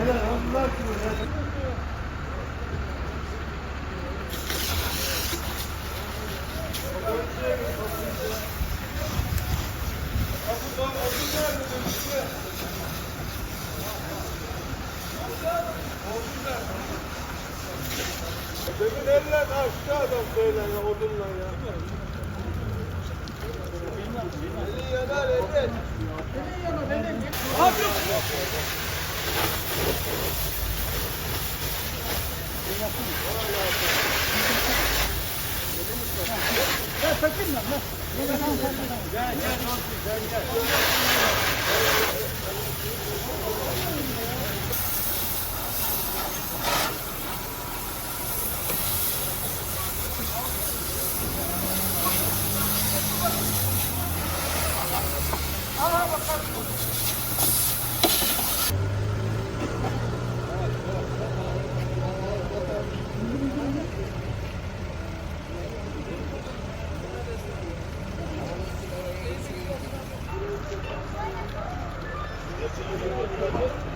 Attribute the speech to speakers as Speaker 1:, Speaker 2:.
Speaker 1: Demin
Speaker 2: elle açtı adam böyle ya odunla ya.
Speaker 3: Eli yanar eli. Eli
Speaker 4: yanar eli. Ne yapıyorsun?
Speaker 5: Gel takayım lan. Gel
Speaker 6: gel gel gel gel. Aha bakalım. Gracias.